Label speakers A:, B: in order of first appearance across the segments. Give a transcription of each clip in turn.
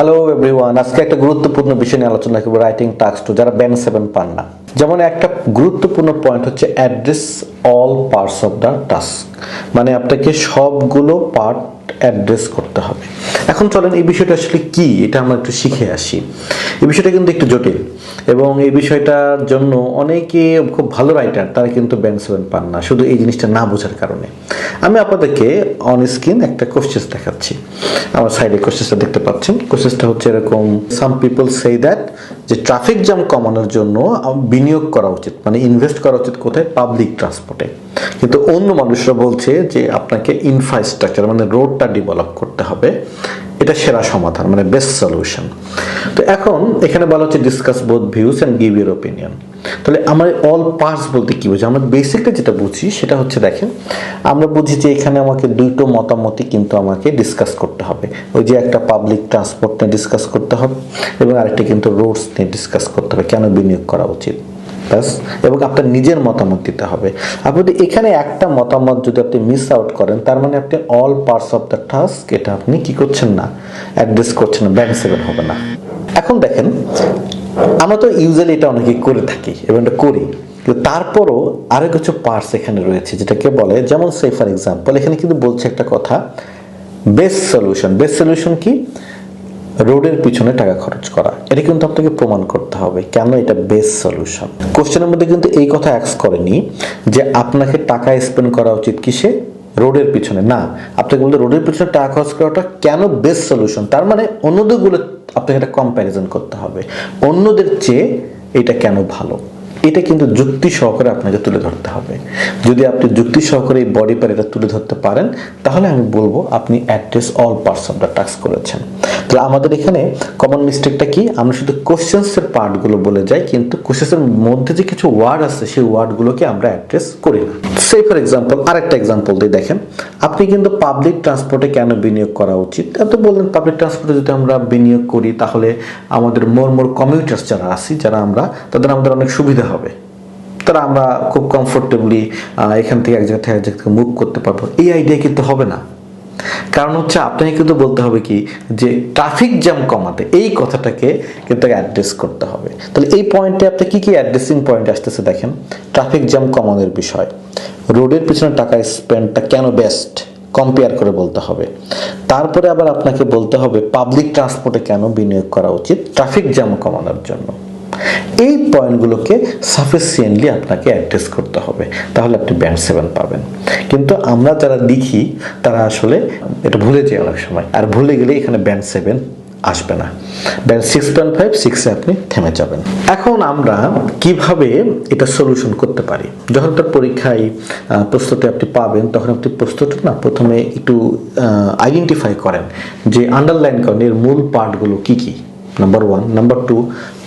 A: Hello everyone আজকে একটা গুরুত্বপূর্ণ বিষয় নিয়ে আলোচনা করব রাইটিং টাস্ক টু যারা ব্যাংক সেভেন পান না। যেমন একটা গুরুত্বপূর্ণ পয়েন্ট হচ্ছে address all parts of the task মানে আপনাকে সবগুলো পার্ট অ্যাড্রেস করতে হবে। এখন চলেন এই বিষয়টা আসলে কি, এটা আমরা একটু শিখে আসি। এই বিষয়টা কিন্তু একটু জটিল, এবং এই বিষয়টার জন্য অনেকে খুব ভালো রাইটার তারা কিন্তু ব্যাংক সেভেন পান না, শুধু এই জিনিসটা না বোঝার কারণে। আমি আপনাদেরকে অন স্ক্রিন একটা কোশ্চেস দেখাচ্ছি। আমার সাইডে কোশ্চেসটা দেখতে পাচ্ছেন। কোশ্চেসটা হচ্ছে এরকম সাম পিপল সেই দ্যাট যে ট্রাফিক জ্যাম কমানোর জন্য বিনিয়োগ করা উচিত মানে ইনভেস্ট করা উচিত কোথায়? পাবলিক ট্রান্সপোর্টে কিন্তু অন্য মানুষরা বলছে যে আপনাকে ইনফ্রাস্ট্রাকচার মানে রোডটা ডেভেলপ করতে হবে। এটা সেরা সমাধান মানে বেস্ট সলিউশন তো এখন এখানে বলা হচ্ছে discuss both views and give your opinion তাহলে আমার অল পার্টস বলতে কি বুঝি আমরা বেসিকলি যেটা বুঝি, সেটা হচ্ছে দেখেন, আমরা বুঝি যে এখানে আমাকে দুটো মতামতই কিন্তু আমাকে ডিসকাস করতে হবে। ওই যে একটা পাবলিক ট্রান্সপোর্ট নিয়ে ডিসকাস করতে হবে এবং আরেকটা কিন্তু রোডস নিয়ে ডিসকাস করতে হবে, কেন বিনিয়োগ করা উচিত? ব্যাস, এবং আপনার নিজের মতামত দিতে হবে। আপনি যদি এখানে একটা মতামত যদি আপনি মিস আউট করেন, তার মানে আপনি all parts of the task এটা আপনি কি করছেন না? অ্যাড্রেস করছেন না ব্যাংক সেভেন হবে না। এখন দেখেন আমরা তো ইউজুয়ালি এটা অনেকেই করে থাকি এবং এটা করি। কিন্তু তারপরও আরও কিছু পার্টস এখানে রয়েছে যেটাকে বলে, যেমন সে ফর এক্সাম্পল এখানে কিন্তু বলছে একটা কথা বেস্ট সলিউশন বেস্ট সলিউশন কি? রোডের পিছনে টাকা খরচ করা। এটা কিন্তু আপনাকে প্রমাণ করতে হবে কেন এটা বেস্ট সলিউশন কোশ্চেনের মধ্যে কিন্তু এই কথা অ্যাক্স করেনি যে আপনাকে টাকা স্পেন্ড করা উচিত কিসে? রোডের পিছনে। না, আপনাকে বলতে রোডের পিছনে টাকা খরচ করাটা কেন বেস্ট সলিউশন তার মানে অন্যদেরগুলো আপনাকে একটা কম্প্যারিজন করতে হবে। অন্যদের চেয়ে এটা কেন ভালো? এটা কিন্তু যুক্তি সহকারে আপনাকে তুলে ধরতে হবে। যদি আপনি যুক্তি সহকারে এই বডি পার এটা তুলে ধরতে পারেন, তাহলে আমি বলব আপনি address all parts of the task করেছেন। তাহলে আমাদের এখানে কমন মিস্টেকটা কি? আমরা শুধু কোশ্চেন্সের পার্টগুলো বলে যাই, কিন্তু কোশ্চেন্সের মধ্যে যে কিছু ওয়ার্ড আছে, সেই ওয়ার্ডগুলোকে আমরা অ্যাড্রেস করি না। সে ফর এক্সাম্পল আরেকটা এক্সাম্পল দিয়ে দেখেন। আপনি কিন্তু পাবলিক ট্রান্সপোর্টে কেন বিনিয়োগ করা উচিত? এত বললেন পাবলিক ট্রান্সপোর্টে যদি আমরা বিনিয়োগ করি, তাহলে আমাদের মোর মোর কমিউটার্স যারা আছি, যারা আমরা, তাদের আমাদের অনেক সুবিধা হবে। তারা আমরা খুব কমফোর্টেবলি এখান থেকে এক জায়গা থেকে এক জায়গা থেকে মুভ করতে পারব। এই আইডিয়া কিন্তু হবে না। কারণ হচ্ছে আপনাকে কিন্তু বলতে হবে কি, যে ট্রাফিক জ্যাম কমাতে এই কথাটাকে কিন্তু অ্যাড্রেস করতে হবে। তাহলে এই পয়েন্টে আপনি কি কি অ্যাড্রেসিং পয়েন্ট আসতেছে দেখেন। ট্রাফিক জ্যাম কমানোর বিষয়। রোডের পিছনে টাকা স্পেন্ডটা কেন বেস্ট কম্পেয়ার করে বলতে হবে। তারপরে আবার আপনাকে বলতে হবে পাবলিক ট্রান্সপোর্টে কেন বিনিয়োগ করা উচিত? ট্রাফিক জ্যাম কমানোর জন্য। এই পয়েন্টগুলোকে সাফিসিয়েন্টলি আপনাকে অ্যাড্রেস করতে হবে। তাহলে আপনি ব্যান্ড সেভেন পাবেন। কিন্তু আমরা যারা লিখি, তারা আসলে এটা ভুলে যায় অনেক সময়। আর ভুলে গেলে এখানে ব্যান্ড সেভেন আসবে না। ব্যান্ড সিক্স পয়েন্ট ফাইভ সিক্সে আপনি থেমে যাবেন। এখন আমরা কীভাবে এটা সলিউশন করতে পারি? যখন তার পরীক্ষায় প্রশ্নটি আপনি পাবেন, তখন আপনি প্রস্তুত না প্রথমে একটু আইডেন্টিফাই করেন যে আন্ডারলাইন করেন এর মূল পার্টগুলো কি কি? নাম্বার ওয়ান নাম্বার টু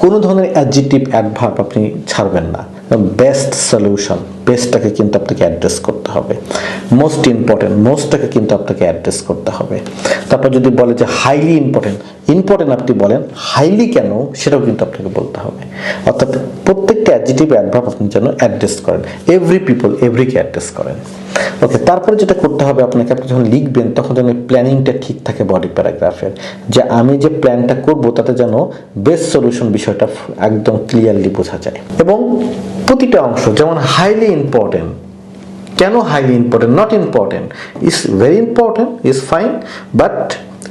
A: কোনো ধরনের অ্যাডজেক্টিভ অ্যাডভার্ব আপনি ছাড়বেন না। বেস্ট সলিউশন বেস্টটাকে কিন্তু আপনাকে অ্যাড্রেস করতে হবে। মোস্ট ইম্পর্টেন্ট মোস্টটাকে কিন্তু আপনাকে অ্যাড্রেস করতে হবে। তারপর যদি বলে যে হাইলি ইম্পর্টেন্ট ইম্পর্টেন্ট আপনি বলেন হাইলি কেন সেটাও কিন্তু আপনাকে বলতে হবে। অর্থাৎ প্রত্যেকটা অ্যাডজেক্টিভ অ্যাডভার্ব আপনি যেন অ্যাড্রেস করেন এভরি পিপল এভরিকে অ্যাড্রেস করেন। ওকে তারপরে যেটা করতে হবে, আপনাকে আপনি যখন লিখবেন, তখন যেন প্ল্যানিংটা ঠিক থাকে বডি প্যারাগ্রাফের যে আমি যে প্ল্যানটা করব, তাতে যেন বেস্ট সলিউশন বিষয়টা একদম ক্লিয়ারলি বোঝা যায়। এবং প্রতিটা অংশ, যেমন হাইলি ইম্পর্টেন্ট কেন highly important not important is very important is fine but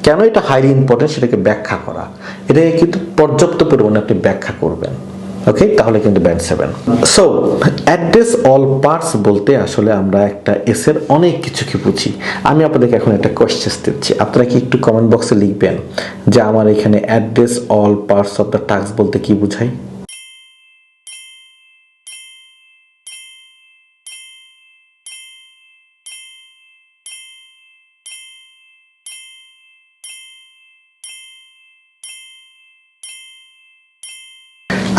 A: কেন এটা হাইলি ইম্পর্টেন্ট সেটাকে ব্যাখ্যা করা? এটাকে কিন্তু পর্যাপ্ত পরিমাণে আপনি ব্যাখ্যা করবেন। ওকে তাহলে কিন্তু band seven so address all parts বলতে আসলে আমরা একটা এসের অনেক কিছু কি বুঝি। আমি আপনাদেরকে এখন একটা কোয়েশ্চেস দিচ্ছি। আপনারা কি একটু কমেন্ট বক্সে লিখবেন যে আমার এখানে address all parts of the task বলতে কি বোঝায়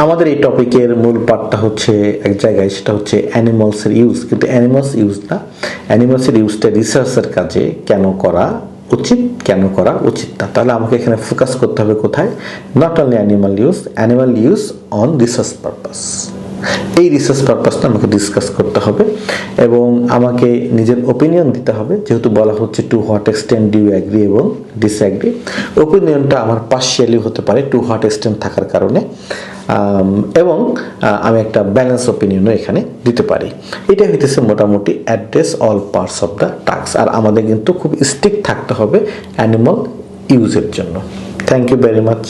A: আমাদের এই টপিকের মূল পার্টটা হচ্ছে এক জায়গায়, সেটা হচ্ছে অ্যানিমালসের ইউজ। কিন্তু অ্যানিমালস ইউজ না, অ্যানিমালসের ইউজটা রিসার্চের কাজে কেন করা উচিত, কেন করা উচিত না? তাহলে আমাকে এখানে ফোকাস করতে হবে কোথায়? Not only animal use animal use on research purpose এই রিসার্চ পারপাসটা আমাকে ডিসকাস করতে হবে এবং আমাকে নিজের ওপিনিয়ন দিতে হবে। যেহেতু বলা হচ্ছে to what extent do you agree এবং ডিসঅ্যাগ্রি ওপিনিয়নটা আমার পার্শিয়ালি হতে পারে টু হোয়াট এক্সটেন্ট থাকার কারণে। এবং আমি একটা ব্যালেন্স ওপিনিয়নও এখানে দিতে পারি। এটা হইতেছে মোটামুটি address all parts of the task আর আমাদের কিন্তু খুব স্ট্রিক্ট থাকতে হবে অ্যানিমাল ইউজের জন্য। Thank you very much